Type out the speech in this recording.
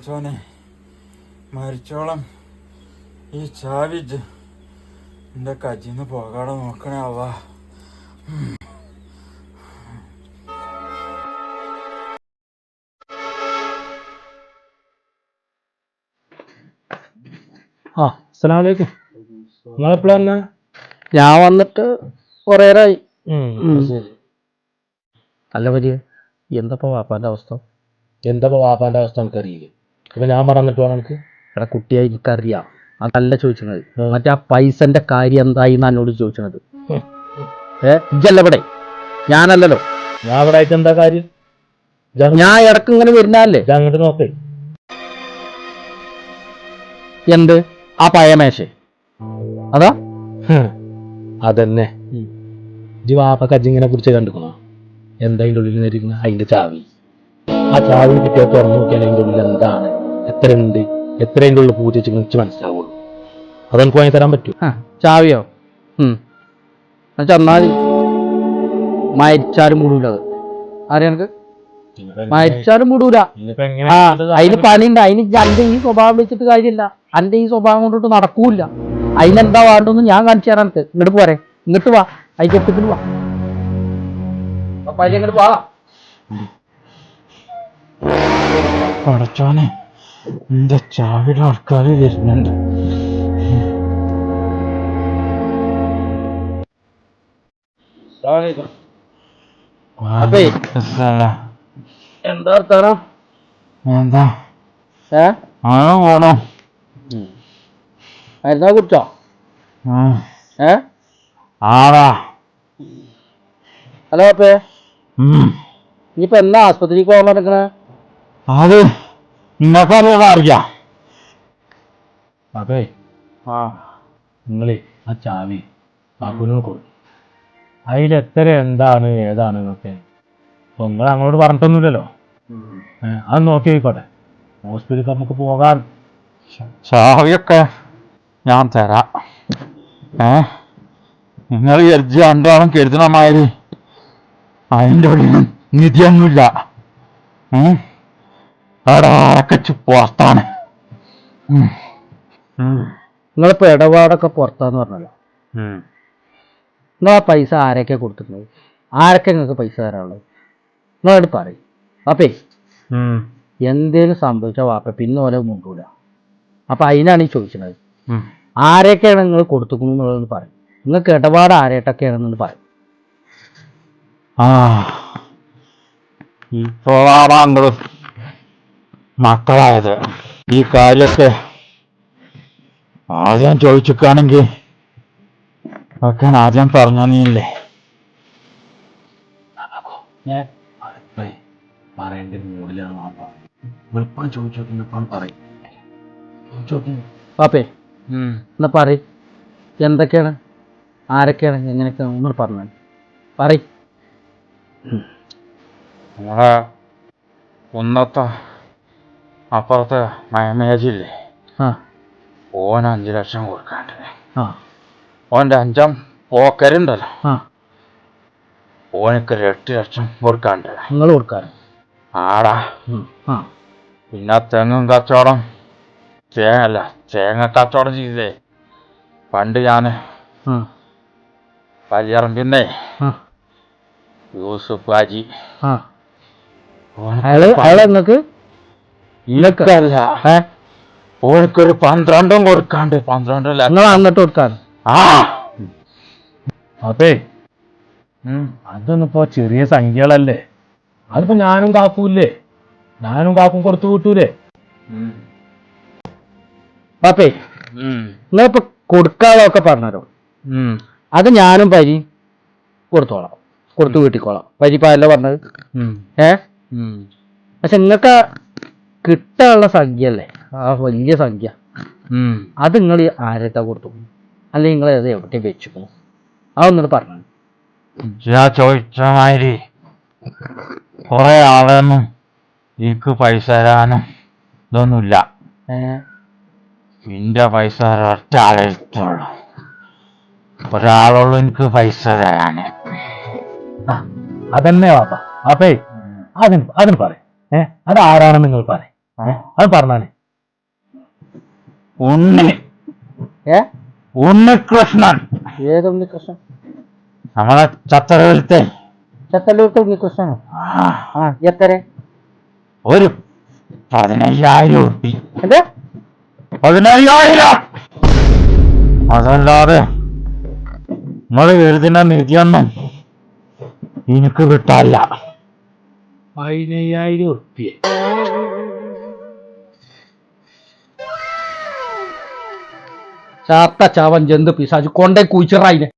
പടച്ചോനെ മരിച്ചോളം ഈ ചാവിജ് എന്റെ കജിന്ന് പോകാതെ നോക്കണേ അവ. ആ അസ്സലാമലൈക്കും. നിങ്ങളെപ്പോഴാ വന്നാ? ഞാൻ വന്നിട്ട് കുറേ നേരമായി അല്ല വലിയ എന്തപ്പോ വാപ്പാന്റെ അവസ്ഥ? എന്താ വാപ്പാന്റെ അവസ്ഥ എനിക്കറിയില്ലേ ഇപ്പൊ ഞാൻ പറഞ്ഞിട്ട് വേണം എനിക്ക്. എടാ കുട്ടിയെ എനിക്കറിയാം. അതല്ല ചോദിച്ചത്. മറ്റേ ആ പൈസന്റെ കാര്യം എന്തായി എന്നോട് ചോദിച്ചത്. ഏ ഇജ്ജല്ല ഇവിടെ ഞാനല്ലല്ലോ. ഞാൻ ഇവിടെ ആയിട്ട് എന്താ കാര്യം? ഞാൻ ഇടയ്ക്ക് ഇങ്ങനെ വരുന്നല്ലേ അങ്ങോട്ട് നോക്കേ. എന്ത്? ആ പയമേശ അതാ? അതന്നെ. ഇജ് വാപ്പ കജിങ്ങനെ കുറിച്ച് കണ്ടുക്കണോ? എന്താ അതിന്റെ ഉള്ളിൽ നിന്നിരിക്കുന്ന അതിന്റെ ചാവി. ആ ചാവി കിട്ടിയാൽ തുറന്നു നോക്കിയാൽ അതിന്റെ ഉള്ളിൽ എന്താണ്? എത്ര ഉണ്ട് ഉള്ള പൂജ വെച്ച് മനസ്സിലാവുള്ളൂ. അതെനിക്ക് വാങ്ങി തരാൻ പറ്റൂ. ആ, ചാവിയോ? എന്നാൽ മരിച്ചാലും മൂടൂല അത്. അറിയാം എനിക്ക് മരിച്ചാലും മൂടൂല. ആ അതിന് പണിയുണ്ട്. അതിന് അന്റെ ഈ സ്വഭാവം വെച്ചിട്ട് കാര്യമില്ല. അന്റെ ഈ സ്വഭാവം കൊണ്ടിട്ട് നടക്കൂല അതിനെന്താ വേണ്ടെന്ന് ഞാൻ കാണിച്ചു തരാം എനിക്ക് ഇങ്ങോട്ട് പോരെ. ഇങ്ങോട്ട് വാ. അതിന്റെ ഒപ്പത്തിന് വാ. അപ്പൊ അതിന് ഇങ്ങോട്ട് വാ. പടച്ചോനെ. എന്റെ ചാവിയുടെ ആൾക്കാർ വരുന്നുണ്ട്. എന്താ വർത്താനം? എന്താ? ഏ? അങ്ങനെ പോണോ. മരുന്നാ കുടിച്ചോ? ഉം. ഏ? ആടാ ഹലോ അപ്പേ. ഇനിയിപ്പോ എന്നാ ആസ്പത്രിക്ക് പോകാൻ നടക്കണേ? അത് നിങ്ങൾക്കറിയാം അറിയാം. അപ്പേ ആ. നിങ്ങളെ ആ ചാവി ബാപ്പുവിനോട് കൊടുക്കും അതിലെത്ര എത്ര എന്താണ് ഏതാണ് എന്നൊക്കെ. അപ്പൊ നിങ്ങൾ അങ്ങോട്ട് പറഞ്ഞിട്ടൊന്നുമില്ലല്ലോ. ഏ, അത് നോക്കി ആയിക്കോട്ടെ. ഹോസ്പിറ്റലിൽ നമുക്ക് പോകാൻ. ചാവിയൊക്കെ ഞാൻ തരാം. ഏ? നിങ്ങൾ എർജി രണ്ടാളും കരുതണമാതിരി അതിന്റെ ഉള്ളിൽ നിധിയൊന്നുമില്ല. ഏ? അടാക്കെ പുറത്താണ്. നിങ്ങളിപ്പോ ഇടപാടൊക്കെ പുറത്താന്ന് പറഞ്ഞല്ലോ. നിങ്ങളാ നിങ്ങൾ ആ പൈസ ആരൊക്കെ കൊടുത്തിട്ടുള്ളത്? ആരൊക്കെ നിങ്ങൾക്ക് പൈസ തരാനുള്ളത്? നിങ്ങളോട് പറയും. അപ്പേ. എന്തേലും സംഭവിച്ച വാപ്പ പിന്നെ ഓലെ മുണ്ടൂല. അപ്പൊ അതിനാണ് ഈ ചോദിക്കുന്നത് ആരെയൊക്കെയാണ് ആരൊക്കെയാണ് നിങ്ങൾ കൊടുത്തുക്കുന്നു എന്നുള്ളത് പറയും. നിങ്ങൾക്ക് ഇടപാട് ആരേട്ടൊക്കെയാണെന്ന് പറയും. ആ. മക്കളായത്. ഈ കാര്യമൊക്കെ ആദ്യം ചോദിച്ചിക്കാണെങ്കിൽ ഒക്കെ ആദ്യം പറഞ്ഞ നീല്ലേ ഞാൻ പറയേണ്ട മൂടിലാണ് വാപ്പ വെളുപ്പം ചോദിച്ചു നോക്കി ഇപ്പം പറയും. ചോദിച്ചു നോക്കി വാപ്പേ എന്നാ പറ എന്തൊക്കെയാണ്? ആരൊക്കെയാണ്? എങ്ങനെയൊക്കെയാണ് ഒന്നും പറഞ്ഞു പറയ. കുന്നത്തെ അപ്പുറത്തെ മയമേജില്ലേ ആ. ഓൻ അഞ്ച് ലക്ഷം കൊടുക്കാണ്ട്. ആ. ഓന്റെ അഞ്ചാം പോക്കരുണ്ടല്ലോ. ആ. ഓനക്ക് ഒരു എട്ട് ലക്ഷം കൊടുക്കാണ്ട്. നിങ്ങൾ കൊടുക്കാറ്. ആടാ. ഉം, ആ. പിന്നെ തെങ്ങും കച്ചവടം. തേങ്ങ അല്ല തേങ്ങ കച്ചവടം ചെയ്തേ. പണ്ട് ഞാൻ ആ. വലിയറമ്പിന്നേ ആ. യൂസുഫ് ഹാജി. ആ. അയാൾ അയാളെ നിങ്ങൾക്ക് ഇല്ലക്കല്ല ഏ? ഓനക്കൊരു പന്ത്രണ്ടും കൊടുക്കാണ്ട്. പന്ത്രണ്ടല്ല. നിങ്ങൾ അങ്ങോട്ട് കൊടുക്കാറ് ആ. അപ്പേ അതൊന്നും ഇപ്പോ ചെറിയ സംഖ്യകളല്ലേ? അതിപ്പോ ഞാനും കാക്കൂല്ലേ ഞാനും കാക്കും കൊടുത്തു കൂട്ടൂലേ? പാപ്പേ. നിങ്ങളിപ്പോ കൊടുക്കാളൊക്കെ പറഞ്ഞോ. അത് ഞാനും പരി കൊടുത്തോളാം. കൊടുത്തു വീട്ടിക്കോളാം. പരിപ്പായല്ല പറഞ്ഞത്. ഉം. ഏ. പക്ഷെ നിങ്ങൾക്ക് കിട്ടാനുള്ള സംഖ്യ അല്ലേ ആ വലിയ സംഖ്യ. അത് നിങ്ങൾ ആരത്താ കൊടുത്തു? അല്ലെങ്കിൽ നിങ്ങൾ അത് എവിടെ വെച്ചു അതൊന്നിട്ട് പറഞ്ഞു. ഞാൻ ചോദിച്ച മാതിരി കുറെ ആളൊന്നും എനിക്ക് പൈസ തരാനും ഇതൊന്നുമില്ല എന്റെ പൈസ ഒറ്റ ആളെ എടുത്തോളൂ ഒരാളുള്ളൂ എനിക്ക് പൈസ തരാന്. അതന്നെ വാപ്പ. അപ്പേ അതിന് അതിന് പറയാം. ഏ? അത് ആരാണെന്ന് നിങ്ങൾ പറയും. അത് പറഞ്ഞാണ് ഉണ്ണി. ഏ? ഉണ്ണികൃഷ്ണൻ. ഏത് ഉണ്ണികൃഷ്ണൻ നമ്മളെ ചത്തരവിലത്തെ ചത്തലൂരത്തെ ഉണ്ണികൃഷ്ണൻ. ആ. എത്ര? ഒരു പതിനയ്യായിരം ഉറുപ്പി. എന്താ? പതിനയ്യായിരം. അതല്ലാതെ നമ്മൾ എഴുതുന്ന നിധിയൊന്നും എനിക്ക് കിട്ടാല്ല പതിനയ്യായിരം ഉറുപ്പ്യ. ചാത്ത ചാവൻ ജന്തു പിശാച് കൊണ്ടേ കുഴിച്ചിറ അതിനെ